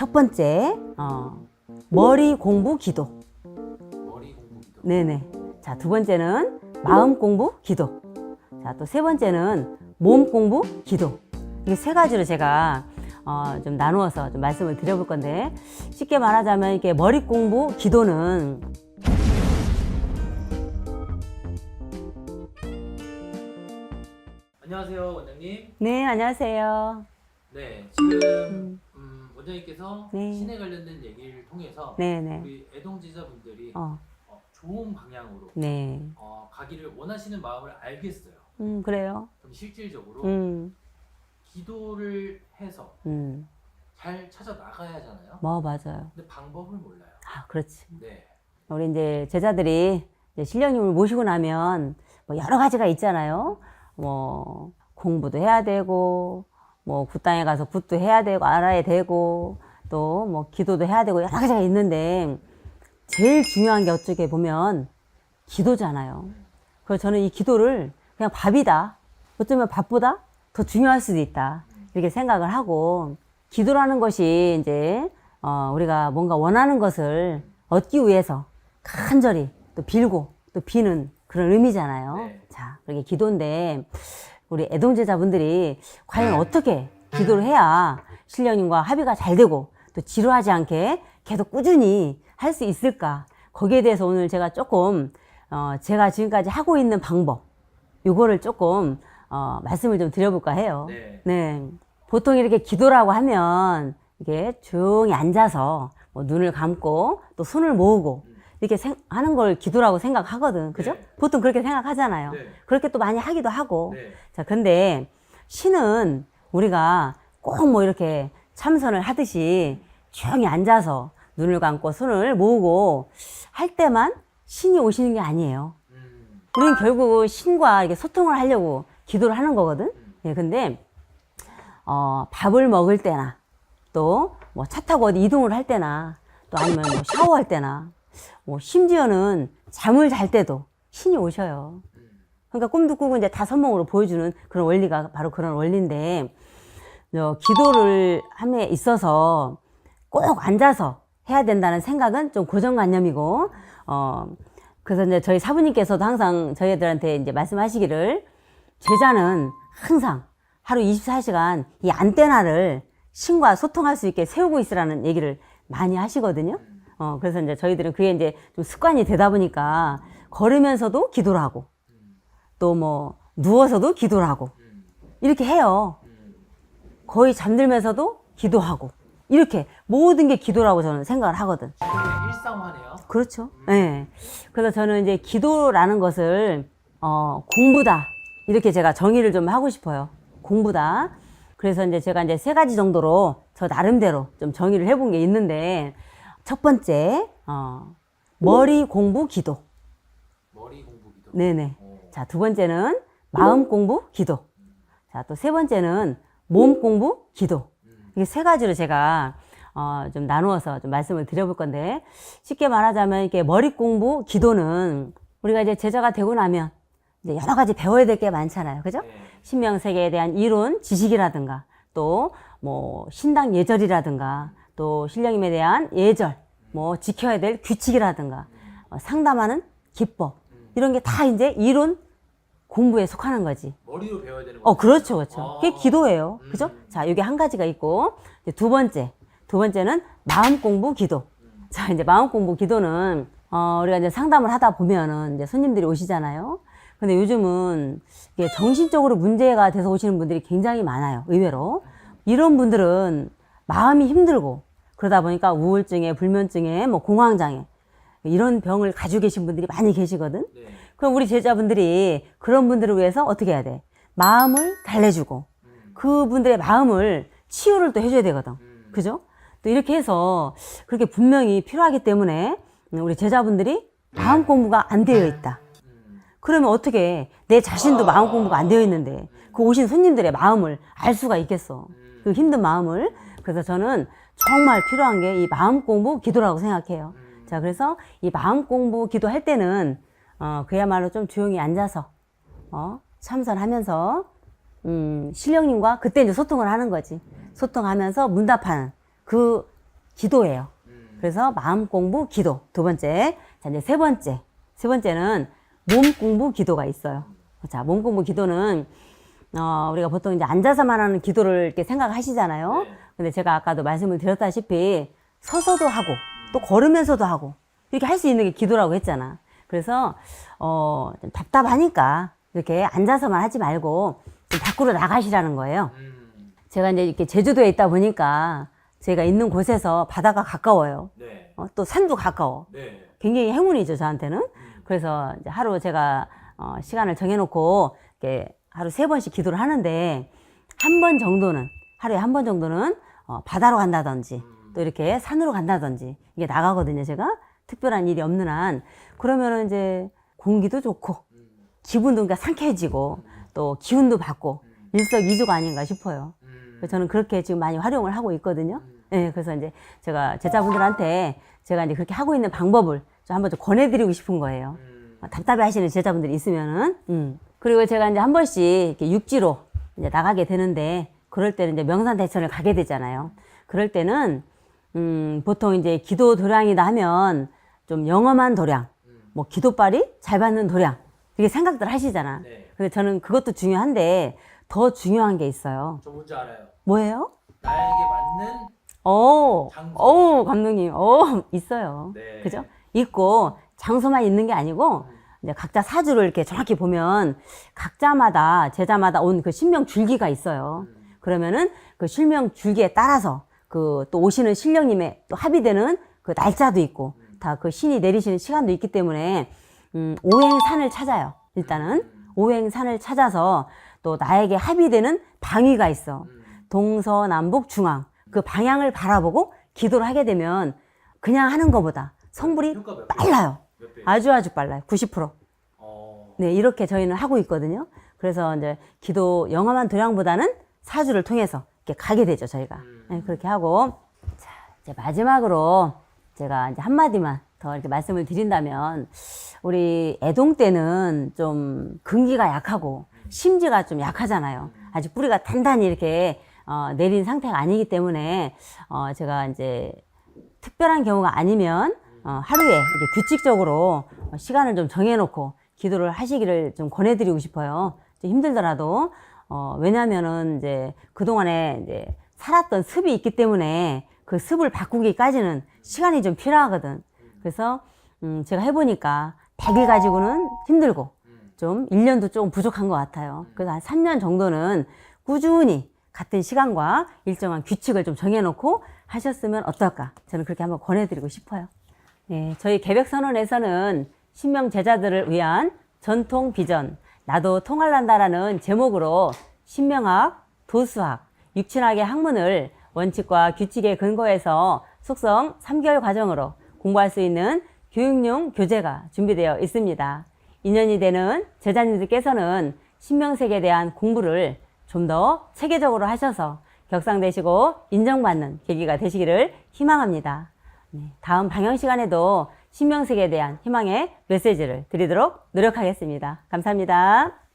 첫 번째, 어, 머리 공부 기도. 머리 공부 기도. 네네. 자, 두 번째는 마음 공부 기도. 자, 또 세 번째는 몸 공부 기도. 이게 세 가지로 제가 어, 좀 나누어서 좀 말씀을 드려볼 건데 쉽게 말하자면 이게 머리 공부 기도는 안녕하세요 원장님. 네, 안녕하세요. 네 지금 음, 원장님께서 네. 신에 관련된 얘기를 통해서 네네. 우리 애동지사분들이 어, 어, 좋은 방향으로 네. 어, 가기를 원하시는 마음을 알겠어요. 음, 그래요. 그럼 실질적으로 음, 기도를 해서 음. 잘 찾아 나가야 하잖아요. 뭐, 맞아요. 근데 방법을 몰라요. 아, 그렇지. 네. 우리 이제 제자들이 이제 신령님을 모시고 나면 뭐 여러 가지가 있잖아요. 뭐 공부도 해야 되고 뭐 굿당에 가서 굿도 해야 되고 알아야 되고 또 뭐 기도도 해야 되고 여러 가지가 있는데 제일 중요한 게 어떻게 보면 기도잖아요. 그래서 저는 이 기도를 그냥 밥이다. 어쩌면 밥보다 더 중요할 수도 있다. 이렇게 생각을 하고 기도라는 것이 이제 어, 우리가 뭔가 원하는 것을 얻기 위해서 간절히 또 빌고 또 비는 그런 의미잖아요. 네. 자, 그게 기도인데 우리 애동제자분들이 과연 어떻게 기도를 해야 신령님과 합의가 잘 되고 또 지루하지 않게 계속 꾸준히 할 수 있을까? 거기에 대해서 오늘 제가 조금 어, 제가 지금까지 하고 있는 방법 요거를 조금 어, 말씀을 좀 드려볼까 해요. 네. 네. 보통 이렇게 기도라고 하면 이게 조용히 앉아서 뭐 눈을 감고 또 손을 모으고 이렇게 생- 하는 걸 기도라고 생각하거든. 그죠? 네. 보통 그렇게 생각하잖아요. 네. 그렇게 또 많이 하기도 하고. 네. 자, 근데 신은 우리가 꼭 뭐 이렇게 참선을 하듯이 조용히 앉아서 눈을 감고 손을 모으고 할 때만 신이 오시는 게 아니에요. 음. 우리는 결국 신과 이렇게 소통을 하려고 기도를 하는 거거든. 예, 근데, 어, 밥을 먹을 때나, 또, 뭐, 차 타고 어디 이동을 할 때나, 또 아니면 뭐 샤워할 때나, 뭐, 심지어는 잠을 잘 때도 신이 오셔요. 그러니까 꿈도 꾸고 이제 다 선몽으로 보여주는 그런 원리가 바로 그런 원리인데, 저 기도를 함에 있어서 꼭 앉아서 해야 된다는 생각은 좀 고정관념이고, 어, 그래서 이제 저희 사부님께서도 항상 저희들한테 이제 말씀하시기를 제자는 항상 하루 24시간 이 안테나를 신과 소통할 수 있게 세우고 있으라는 얘기를 많이 하시거든요. 어, 그래서 이제 저희들은 그게 이제 좀 습관이 되다 보니까 걸으면서도 기도를 하고 또 뭐 누워서도 기도를 하고 이렇게 해요. 거의 잠들면서도 기도하고 이렇게 모든 게 기도라고 저는 생각을 하거든. 일상화네요. 그렇죠. 예. 그래서 저는 이제 기도라는 것을 어, 공부다 이렇게 제가 정의를 좀 하고 싶어요. 공부다. 그래서 이제 제가 이제 세 가지 정도로 저 나름대로 좀 정의를 해본 게 있는데 첫 번째 어, 머리 공부 기도. 머리 공부 기도. 네네. 오. 자, 두 번째는 마음 공부 기도. 자, 또 세 번째는 몸 공부 기도. 이게 세 가지로 제가 어, 좀 나누어서 좀 말씀을 드려볼 건데 쉽게 말하자면 이게 머리 공부 기도는 우리가 이제 제자가 되고 나면 이제 여러 가지 배워야 될 게 많잖아요. 그죠? 네. 신명세계에 대한 이론, 지식이라든가 또 뭐 신당 예절이라든가 또 신령님에 대한 예절, 뭐 지켜야 될 규칙이라든가 어, 상담하는 기법 이런 게 다 이제 이론 공부에 속하는 거지. 머리로 배워야 되는 어, 거죠. 그렇죠, 그렇죠. 아. 그게 기도예요. 그죠? 음. 자, 이게 한 가지가 있고, 두 번째. 두 번째는 마음 공부 기도. 자, 이제 마음 공부 기도는, 어, 우리가 이제 상담을 하다 보면은 이제 손님들이 오시잖아요. 근데 요즘은 이게 정신적으로 문제가 돼서 오시는 분들이 굉장히 많아요. 의외로. 이런 분들은 마음이 힘들고, 그러다 보니까 우울증에, 불면증에, 뭐 공황장애, 이런 병을 가지고 계신 분들이 많이 계시거든. 네. 그럼 우리 제자분들이 그런 분들을 위해서 어떻게 해야 돼? 마음을 달래주고 음. 그분들의 마음을 치유를 또 해줘야 되거든. 음. 그죠? 또 이렇게 해서 그렇게 분명히 필요하기 때문에 우리 제자분들이 마음 공부가 안 되어 있다. 음. 그러면 어떻게 내 자신도 마음 공부가 안 되어 있는데 그 오신 손님들의 마음을 알 수가 있겠어. 그 힘든 마음을. 그래서 저는 정말 필요한 게 이 마음 공부 기도라고 생각해요. 자, 그래서 이 마음 공부 기도할 때는 어, 그야말로 좀 조용히 앉아서 어, 참선하면서 음, 신령님과 그때 이제 소통을 하는 거지. 소통하면서 문답하는 그 기도예요. 음. 그래서 마음 공부, 기도. 두 번째. 자, 이제 세 번째. 세 번째는 몸 공부, 기도가 있어요. 자, 몸 공부, 기도는, 어, 우리가 보통 이제 앉아서만 하는 기도를 이렇게 생각하시잖아요. 네. 근데 제가 아까도 말씀을 드렸다시피 서서도 하고 또 걸으면서도 하고 이렇게 할 수 있는 게 기도라고 했잖아. 그래서, 어, 좀 답답하니까 이렇게 앉아서만 하지 말고 좀 밖으로 나가시라는 거예요. 음. 제가 이제 이렇게 제주도에 있다 보니까 제가 있는 곳에서 바다가 가까워요. 네. 어, 또 산도 가까워. 네. 굉장히 행운이죠, 저한테는. 음. 그래서 이제 하루 제가 어, 시간을 정해놓고 이렇게 하루 세 번씩 기도를 하는데 한 번 정도는 하루에 한 번 정도는 어, 바다로 간다든지 음. 또 이렇게 산으로 간다든지 이게 나가거든요, 제가 특별한 일이 없는 한 그러면은 이제 공기도 좋고 음. 기분도 그러니까 상쾌해지고 또 기운도 받고 음. 일석이조가 아닌가 싶어요. 음. 그래서 저는 그렇게 지금 많이 활용을 하고 있거든요. 음. 예, 그래서 이제 제가 제자분들한테 제가 이제 그렇게 하고 있는 방법을 좀 한번 좀 권해드리고 싶은 거예요. 음. 어, 답답해 하시는 제자분들이 있으면은, 음. 그리고 제가 이제 한 번씩 이렇게 육지로 이제 나가게 되는데, 그럴 때는 이제 명산 대천을 가게 되잖아요. 그럴 때는, 음, 보통 이제 기도 도량이다 하면 좀 영험한 도량, 음. 뭐 기도빨이 잘 받는 도량, 이렇게 생각들 하시잖아. 네. 근데 저는 그것도 중요한데, 더 중요한 게 있어요. 저 뭔지 알아요. 뭐예요? 나에게 맞는 오, 장소. 오, 감독님, 오, 있어요. 네. 그죠? 있고, 장소만 있는 게 아니고, 음. 이제 각자 사주를 이렇게 정확히 보면, 각자마다, 제자마다 온 그 신명 줄기가 있어요. 음. 그러면은 그 실명 줄기에 따라서 그 또 오시는 신령님의 또 합의되는 그 날짜도 있고, 음. 다그 신이 내리시는 시간도 있기 때문에, 음, 오행산을 찾아요. 일단은. 음. 오행산을 찾아서 또 나에게 합의되는 방위가 있어. 음. 동서남북 중앙 그 방향을 바라보고 기도를 하게 되면 그냥 하는 것보다 성불이? 빨라요. 아주 아주 빨라요. 90%. 어. 네, 이렇게 저희는 하고 있거든요. 그래서 이제 기도 영험한 도량보다는 사주를 통해서 이렇게 가게 되죠, 저희가. 음. 네, 그렇게 하고 자, 이제 마지막으로 제가 이제 한 마디만 더 이렇게 말씀을 드린다면 우리 애동 때는 좀 근기가 약하고 심지가 좀 약하잖아요. 아직 뿌리가 단단히 이렇게 어, 내린 상태가 아니기 때문에 어, 제가 이제 특별한 경우가 아니면 어, 하루에 이렇게 규칙적으로 어, 시간을 좀 정해놓고 기도를 하시기를 좀 권해드리고 싶어요. 좀 힘들더라도 어, 왜냐하면은 이제 그 동안에 이제 살았던 습이 있기 때문에 그 습을 바꾸기까지는 시간이 좀 필요하거든. 그래서 음, 제가 해보니까 100일 가지고는 힘들고 음. 좀 1년도 조금 부족한 것 같아요. 그래서 한 3년 정도는 꾸준히 같은 시간과 일정한 규칙을 좀 정해놓고 하셨으면 어떨까? 저는 그렇게 한번 권해드리고 싶어요. 네, 저희 계백선언에서는 신명 제자들을 위한 전통 비전, 나도 통할란다라는 제목으로 신명학, 도수학, 육친학의 학문을 원칙과 규칙에 근거해서 속성 3개월 과정으로 공부할 수 있는 교육용 교재가 준비되어 있습니다. 2년이 되는 제자님들께서는 신명색에 대한 공부를 좀 더 체계적으로 하셔서 격상되시고 인정받는 계기가 되시기를 희망합니다. 네, 다음 방영 시간에도 신명색에 대한 희망의 메시지를 드리도록 노력하겠습니다. 감사합니다.